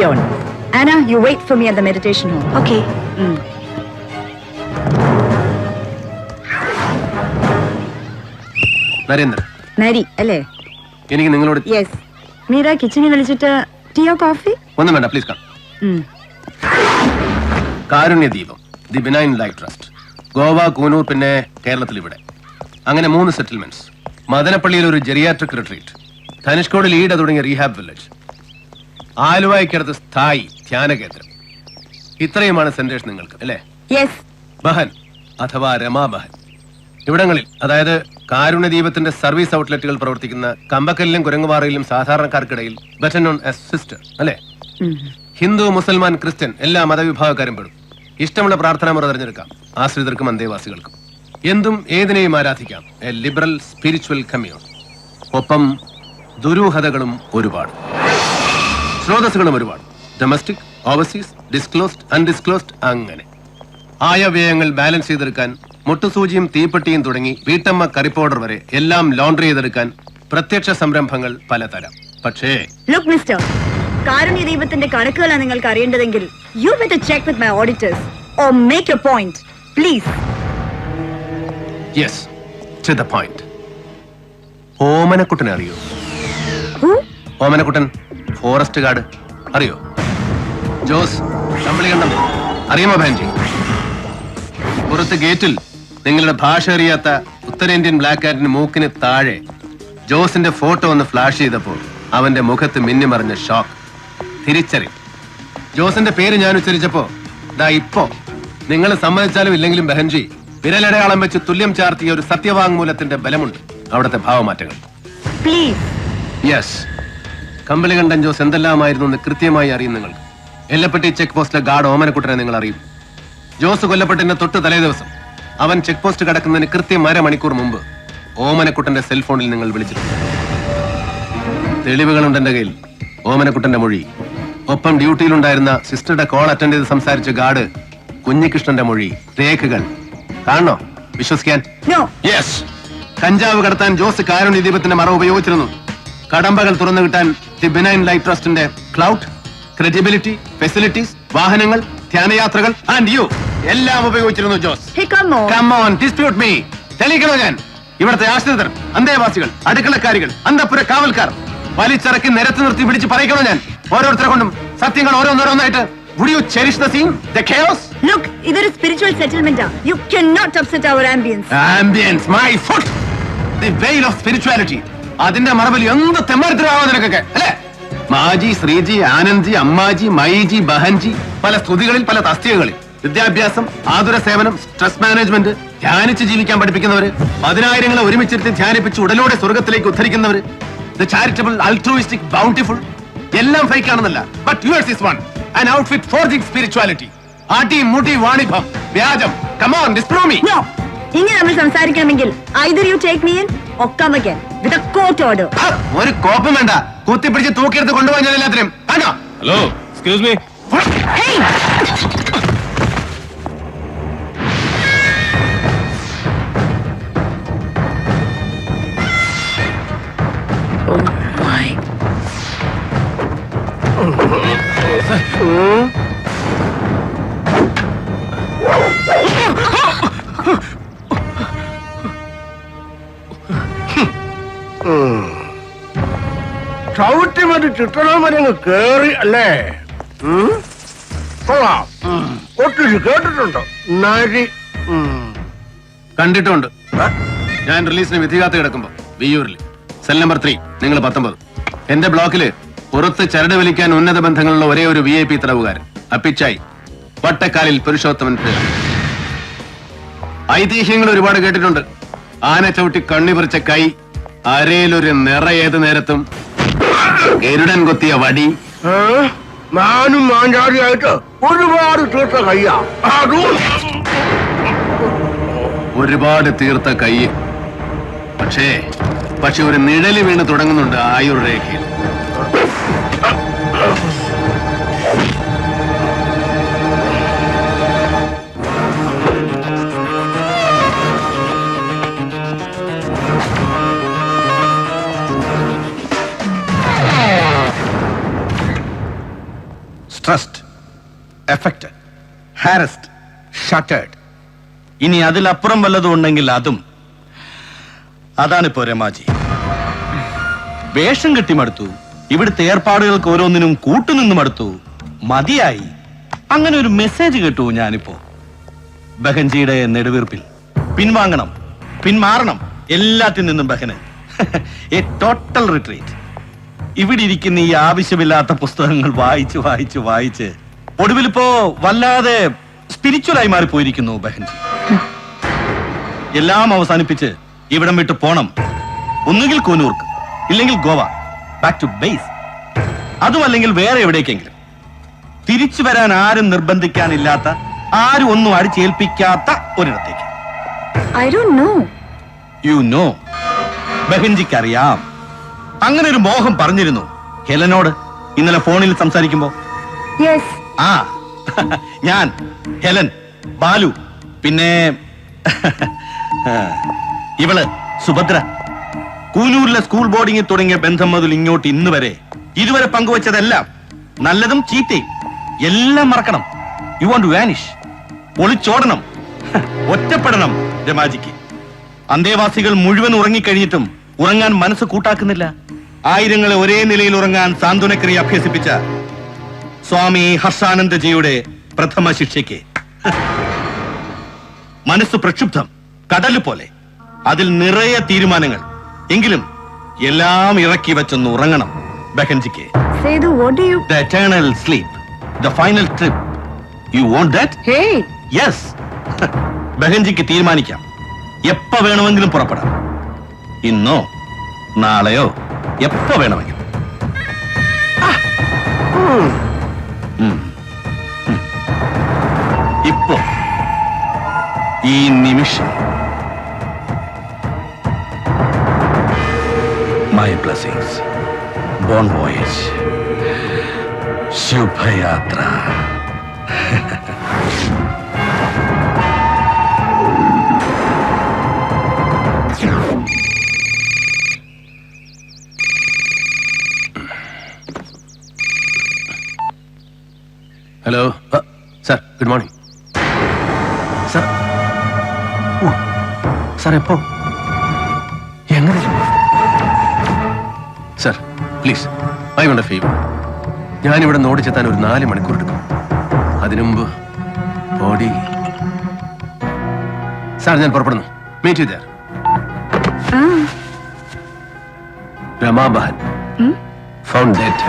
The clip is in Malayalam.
On. Anna, you wait for me at the meditation hall. Okay. Mm. Narendra നരി അല്ലേ? എനിക്ക് നിങ്ങളോട് യെസ് മീര കിച്ചണിൽ വിളിച്ചിട്ട് ടീയോ കോഫി ഒന്നും വേണ്ട please come Karunya Deepam the benign life trust Goa Coonoor പിന്നെ കേരളത്തിൽ ഇവിടെ. അങ്ങനെ മൂന്ന് സെറ്റിൽമെന്റ്സ് മദനപ്പള്ളിയിൽ ഒരു ജെറിയാട്രിക് റിട്രീറ്റ് ധനുഷ്കോട് ലീഡ തുടങ്ങിയ റീഹാബ് വില്ലേജ് ആലുവായ്ക്കടുത്ത് സ്ഥായി ധ്യാന കേന്ദ്രം. ഇത്രയുമാണ് സന്ദേശം നിങ്ങൾക്ക് അല്ലേ? യെസ് ബഹൻ അഥവാ രമാ ബഹൻ ഇവിടങ്ങളിൽ അതായത് കാരുണ്യ ദീപത്തിന്റെ സർവീസ് ഔട്ട്ലെറ്റുകൾ പ്രവർത്തിക്കുന്ന കമ്പക്കല്ലിലും കുരങ്ങുപാറയിലും സാധാരണക്കാർക്കിടയിൽ ബെറ്റർ നോൺ എസ് സിസ്റ്റർ അല്ലേ? ഹിന്ദു മുസൽമാൻ ക്രിസ്ത്യൻ എല്ലാ മതവിഭാഗക്കാരും പെടും. ഇഷ്ടമുള്ള പ്രാർത്ഥനാ മുറ തിരഞ്ഞെടുക്കാം. ആശ്രിതർക്കും അന്തേവാസികൾക്കും. എന്തും ഏതിനെയും ആരാധിക്കാം. A liberal spiritual commune. ഒപ്പം ദുരൂഹതകളും ഒരുപാട്. സ്രോതസ്സുകളും ഒരുപാട്. ഡൊമസ്റ്റിക് ഓവർസീസ് ഡിസ്ക്ലോസ്ഡ് അൺഡിസ്ക്ലോസ്ഡ് അങ്ങനെ. ആയവ്യയങ്ങൾ ബാലൻസ് ചെയ്തെടുക്കാൻ മുട്ടുസൂചിയും തീപ്പെട്ടിയും തുടങ്ങി വീട്ടമ്മ കറി പൗഡർ വരെ എല്ലാം ലോണ്ടറി ചെയ്തെടുക്കാൻ പ്രത്യക്ഷ സംരംഭങ്ങൾ പലതരം. പക്ഷേ ലുക്ക് മിസ്റ്റർ കാരുണ്യ ദൈവത്തിന്റെ കണക്കുകളാണ് നിങ്ങൾക്ക് അറിയേണ്ടതെങ്കിൽ you better check with my auditors or make a point please yes to the point ഓമനക്കുട്ടനെ അറിയോ? ഓമനക്കുട്ടൻ? Forest guard. അറിയോ? ജോസ് കണ്ടം അറിയാമോ ബാൻജി പുറത്ത് ഗേറ്റിൽ നിങ്ങളുടെ ഭാഷ അറിയാത്ത ഉത്തരേന്ത്യൻ ബ്ലാക്ക് ആൻഡിന് മൂക്കിന് താഴെ ജോസിന്റെ ഫോട്ടോ ഒന്ന് ഫ്ലാഷ് ചെയ്തപ്പോൾ അവന്റെ മുഖത്ത് മിന്നിമറിഞ്ഞ ഷോക്ക്. തിരിച്ചറി ജോസിന്റെ പേര് ഞാൻ ഉച്ചരിച്ചപ്പോ ദാ ഇപ്പോ നിങ്ങൾ സമ്മതിച്ചാലും ഇല്ലെങ്കിലും ബഹൻജി വിരലടയാളം വെച്ച് തുല്യം ചാർത്തിയ ഒരു സത്യവാങ്മൂലത്തിന്റെ ബലമുണ്ട് അവിടുത്തെ ഭാവമാറ്റങ്ങൾ. പ്ലീസ് യെസ് കമ്പളികണ്ഠൻ ജോസ് എന്തെല്ലാമായിരുന്നു എന്ന് കൃത്യമായി അറിയും നിങ്ങൾക്ക്. എല്ലപ്പെട്ടി ചെക്ക് പോസ്റ്റിലെ ഗാർഡ് ഓമനക്കുട്ടനെ നിങ്ങൾ അറിയും. ജോസ് കൊല്ലപ്പെട്ടതിന്റെ തൊട്ട് തലേ ദിവസം അവൻ ചെക്ക് പോസ്റ്റ് കടക്കുന്നതിന് കൃത്യം അരമണിക്കൂർ മുമ്പ് ഓമനക്കുട്ടന്റെ സെൽഫോണിൽ നിങ്ങൾ വിളിച്ചിരുന്നു തെളിവുകളുണ്ട് എന്റെ കയ്യിൽ. ഓമനക്കുട്ടന്റെ മൊഴി. ഒപ്പം ഡ്യൂട്ടിയിലുണ്ടായിരുന്ന സിസ്റ്ററുടെ കോൾ അറ്റൻഡ് ചെയ്ത് സംസാരിച്ച ഗാർഡ് കുഞ്ഞികൃഷ്ണന്റെ മൊഴി. രേഖകൾ. കാണണോ? വിശ്വസിക്കാൻ? കഞ്ചാവ് കടത്താൻ ജോസ് കാരുണ്യ ദീപത്തിന്റെ മറ ഉപയോഗിച്ചിരുന്നു. കടമ്പകൾ തുറന്നു കിട്ടാൻ ദി ബിനൈൻ ലൈഫ് ട്രസ്റ്റിന്റെ ക്ലൗഡ് ക്രെഡിബിലിറ്റി ഫെസിലിറ്റീസ് വാഹനങ്ങൾ ധ്യാനയാത്രകൾ ആൻഡ് യു എല്ലാം ഉപയോഗിച്ചിരുന്നു ജോസ് dispute me. തെളിയിക്കണോ ഞാൻ ഇവിടുത്തെ ആശ്രിതർ അന്തേവാസികൾ അടുക്കളക്കാരികൾ അന്തപുര കാവൽക്കാർ വലിച്ചിറക്കി നിരത്തി നിർത്തി പിടിച്ച് പറയിക്കണോ ഞാൻ ഓരോരുത്തരെ കൊണ്ടും സത്യങ്ങൾ ഓരോന്നോരോന്നായിട്ട് Would you cherish the scene? The chaos? Look, ഇതൊരു spiritual settlement You cannot upset our ambience Ambience, my foot! The veil of spirituality. അതിന്റെ മറവിൽ എന്ത് തെമ്മരത്തിലാവാ നിനക്കൊക്കെ അല്ലേ? മാജി ശ്രീജി ആനന്ദ്ജി അമ്മാജി മൈജി ബഹൻജി പല സ്തുതികളിൽ പല തസ്തികകളിൽ. വിദ്യാഭ്യാസം ആതുര സേവനം സ്ട്രെസ് മാനേജ്മെന്റ് ധ്യാനിച്ച് ജീവിക്കാൻ പഠിപ്പിക്കുന്നവര് പതിനായിരങ്ങളെ ഒരുമിച്ചിരുത്തി ധ്യാനിപ്പിച്ച് ഉടലോടെ സ്വർഗത്തിലേക്ക് ഉദ്ധരിക്കുന്നവര് ദ ചാരിറ്റബിൾ അൾട്രോയിസ്റ്റിക് ബൗണ്ടിഫുൾ എല്ലാം fake ആണെന്നല്ല. But yours is one an outfit forging spirituality ആട്ടി മുടി വാണിഭം വ്യാജം. കമോൺ ഡിസ്പ്രൂവ് മീ നോ ഇങ്ങനെ നമ്മൾ സംസാരിക്കണമെങ്കിൽ either you take me in or come again with a court order. ഒരു കോപ്പം വേണ്ട. കുത്തിപ്പിടിച്ച് തൂക്കിയെടുത്ത് കൊണ്ടുപോകാൻ ഞാൻ എല്ലാത്തിനും ആണോ ഹലോ എക്സ്ക്യൂസ് മീ Hey! ചവിട്ടി മതി ചിത്രം വരെ അങ്ങ് കേറി അല്ലേ? ഉം? കൊള്ളാം. ഒട്ടിച്ച് കേട്ടിട്ടുണ്ടോ. നരി. കണ്ടിട്ടുണ്ട്. ഞാൻ റിലീസിന് വിധികാത്ത് കിടക്കുമ്പോ വിയൂരിൽ സെൽ നമ്പർ ത്രീ നിങ്ങൾ പത്തൊമ്പത്. എന്റെ ബ്ലോക്കിൽ പുറത്ത് ചരട് വലിക്കാൻ ഉന്നത ബന്ധങ്ങളുള്ള ഒരേ ഒരു വി ഐ പി തടവുകാരൻ. അപ്പിച്ചായി. വട്ടക്കാലിൽ പുരുഷോത്തമൻ ഐതിഹ്യങ്ങൾ ഒരുപാട് കേട്ടിട്ടുണ്ട്. ആന ചവിട്ടി കണ്ണി പറിച്ച കൈ അരയിലൊരു നിറ ഏത് നേരത്തും ഗരുഡൻ കൊത്തിയ വടി. മാനും ഞാനും മാഞ്ചാടിയായിട്ട് ഒരുപാട് തീർത്ത കയ്യാ. ഒരുപാട് തീർത്ത കൈ പക്ഷേ പക്ഷെ ഒരു നിഴലി വീണ് തുടങ്ങുന്നുണ്ട് ആയുർ സ്ട്രെസ്ഡ് എഫക്റ്റഡ് ഹാരസ്ഡ് ഷട്ടേഡ് ഇനി അതിലപ്പുറം വല്ലതും ഉണ്ടെങ്കിൽ അതും. അതാണിപ്പോ രമാജി. വേഷം കെട്ടിമടുത്തു ഇവിടുത്തെ ഏർപ്പാടുകൾക്ക് ഓരോന്നിനും കൂട്ടുനിന്ന് മടുത്തു. മതിയായി. അങ്ങനെ ഒരു മെസ്സേജ് കേട്ടു ഞാനിപ്പോ. ബഹൻജിയുടെ നെടുവീർപ്പിൽ. പിൻവാങ്ങണം പിന്മാറണം എല്ലാത്തിൽ നിന്നും ബഹന്. എ ടോട്ടൽ റിട്രീറ്റ് ഇവിടെ ഇരിക്കുന്ന ഈ ആവശ്യമില്ലാത്ത പുസ്തകങ്ങൾ വായിച്ച് വായിച്ച് വായിച്ച് ഒടുവിലിപ്പോ വല്ലാതെ സ്പിരിച്വലായി മാറിപ്പോയിരിക്കുന്നു ബഹൻജി. എല്ലാം അവസാനിപ്പിച്ച് ഇവിടം വിട്ട് പോണം. ഒന്നുകിൽ കൂനൂർക്ക് ഇല്ലെങ്കിൽ ഗോവ. ബാക്ക് ടു ബേസ് അതുമല്ലെങ്കിൽ വേറെ എവിടേക്കെങ്കിലും. തിരിച്ചു വരാൻ ആരും നിർബന്ധിക്കാനില്ലാത്ത ആരും ഒന്നും അടിച്ചേൽപ്പിക്കാത്ത ഒരിടത്തേക്ക്. I don't know you know ബഹൻജിക്ക് അറിയാം അങ്ങനെ ഒരു മോഹം പറഞ്ഞിരുന്നു. ഹെലനോട് ഇന്നലെ ഫോണിൽ സംസാരിക്കുമ്പോ. യെസ്. ആ ഞാൻ ഹെലൻ ബാലു പിന്നെ ഇവൾ സുഭദ്ര. കൂനൂരിലെ സ്കൂൾ ബോർഡിങ്ങിൽ തുടങ്ങിയ ബന്ധം മുതൽ ഇങ്ങോട്ട് ഇന്ന് വരെ ഇതുവരെ പങ്കുവച്ചതെല്ലാം നല്ലതും ചീത്തയും എല്ലാം മറക്കണം. യു വോണ്ട് വാനിഷ് ഒളിച്ചോടണം. ഒറ്റപ്പെടണം രമാജിക്ക്. അന്തേവാസികൾ മുഴുവൻ ഉറങ്ങിക്കഴിഞ്ഞിട്ടും ഉറങ്ങാൻ മനസ്സ് കൂട്ടാക്കുന്നില്ല. ആയിരങ്ങളെ ഒരേ നിലയിൽ ഉറങ്ങാൻ സാന്ത്വനക്രിയ അഭ്യസിപ്പിച്ച സ്വാമി ഹർഷാനന്ദജിയുടെ പ്രഥമ ശിക്ഷയ്ക്ക്. മനസ്സ് പ്രക്ഷുബ്ധം കടൽ പോലെ. അതിൽ നിറയെ തീരുമാനങ്ങൾ. എങ്കിലും എല്ലാം ഇറക്കി വെച്ചൊന്ന് ഉറങ്ങണം ബഹൻജിക്ക്. Sethu the eternal sleep the final trip you want that yes ബഹൻജിക്ക് തീരുമാനിക്കാം. എപ്പ വേണമെങ്കിലും പുറപ്പെടാം. ഇന്നോ നാളെയോ എപ്പോ. ഉം. ഇപ്പോ ഈ നിമിഷം. My blessings bon voyage ശുഭയാത്ര. Hello sir good morning sir sir എപ്പോ? എങ്ങനെ? Sir please I want a favour ഞാനിവിടെ നോടിച്ചെത്താൻ ഓടിച്ചെത്താൻ ഒരു നാല് മണിക്കൂർ എടുക്കും. അതിനു മുമ്പ് ബോഡി സാർ ഞാൻ പുറപ്പെടുന്നു. മീറ്റ് ചെയ്ത രമാബഹൻ ഫൗണ്ട് ഡെഡ്